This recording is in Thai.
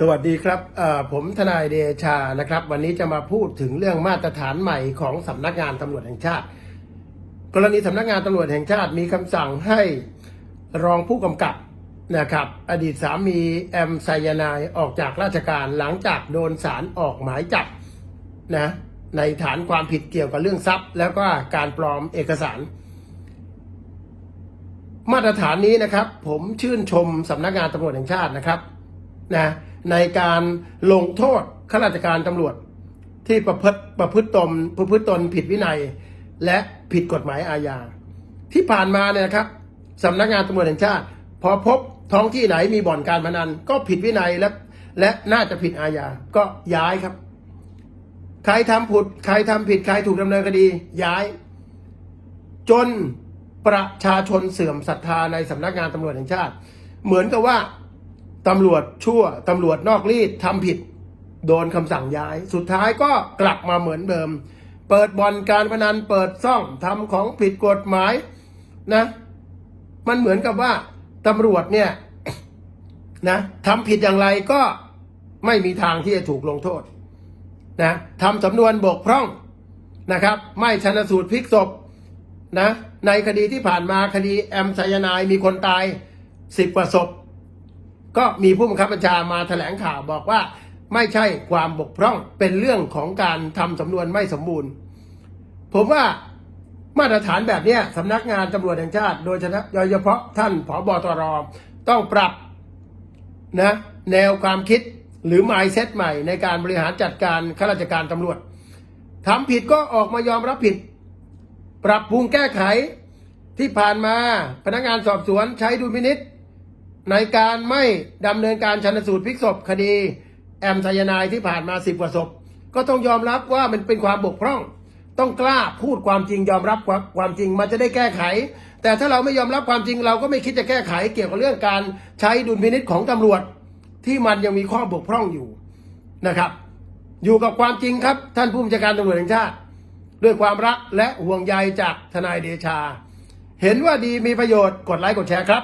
สวัสดีครับผมทนายเดชานะครับ วันนี้จะมาพูดถึงเรื่องมาตรฐานใหม่ของสำนักงานตำรวจแห่งชาติ กรณีสำนักงานตำรวจแห่งชาติมีคำสั่งให้รองผู้กำกับนะครับ อดีตสามีแอมไซยานายออกจากราชการหลังจากโดนศาลออกหมายจับนะในฐานความผิดเกี่ยวกับเรื่องทรัพย์ แล้วก็การปลอมเอกสาร มาตรฐานนี้นะครับ ผมชื่นชมสำนักงานตำรวจแห่งชาตินะครับนะ ในการลงโทษข้าราชการตำรวจ ที่ประพฤติประพฤติตนประพฤติตนผิดวินัย และผิดกฎหมายอาญา ที่ผ่านมาเนี่ยนะครับสำนักงานตำรวจแห่งชาติ พอพบท้องที่ไหนมีบ่อนการพนัน ก็ผิดวินัยและและน่าจะผิดอาญาก็ย้ายครับ ใครทำผิดใครทำผิดใครถูกดำเนินคดีย้าย จนประชาชนเสื่อมศรัทธาในสำนักงานตำรวจแห่งชาติ เหมือนกับว่า ตำรวจชั่วตำรวจนอกรีดทำผิด โดนคำสั่งย้าย สุดท้ายก็กลับมาเหมือนเดิม เปิดบ่อนการพนันเปิดซ่องทำของผิดกฎหมายนะ มันเหมือนกับว่าตำรวจเนี่ยนะทำผิดอย่างไรก็ไม่มีทางที่จะถูกลงโทษนะทำสำนวนบกพร่องนะครับ ไม่ชนสูตรพลิกศพนะในคดีที่ผ่านมาคดีแอมไซยานายมีคนตายสิบกว่าศพ ก็มีผู้บังคับบัญชามาแถลงข่าวบอกว่าไม่ใช่ความบกพร่องเป็นเรื่องของการทำสำนวนไม่สมบูรณ์ ผมว่ามาตรฐานแบบนี้สำนักงานตำรวจแห่งชาติ โดยเฉพาะท่านผบตรต้องปรับนะแนวความคิดหรือ mindset ใหม่ในการบริหารจัดการข้าราชการตำรวจทำผิดก็ออกมายอมรับผิด ปรับปรุงแก้ไขที่ผ่านมาพนักงานสอบสวนใช้ดุลพินิษ ในการไม่ดำเนินการชันสูตรพลิกศพคดี แอมไซยานายที่ผ่านมาสิบกว่าศพ ก็ต้องยอมรับว่ามันเป็นความบกพร่อง ต้องกล้าพูดความจริงยอมรับความความจริงมันจะได้แก้ไข แต่ถ้าเราไม่ยอมรับความจริงเราก็ไม่คิดจะแก้ไขเกี่ยวกับเรื่องการใช้ดุลพินิษของตำรวจ ที่มันยังมีข้อบกพร่องอยู่นะครับ อยู่กับความจริงครับท่านผู้บัญชาการตำรวจแห่งชาติ ด้วยความรักและห่วงใยจากทนายเดชา เห็นว่าดีมีประโยชน์กดไลค์กดแชร์ครับ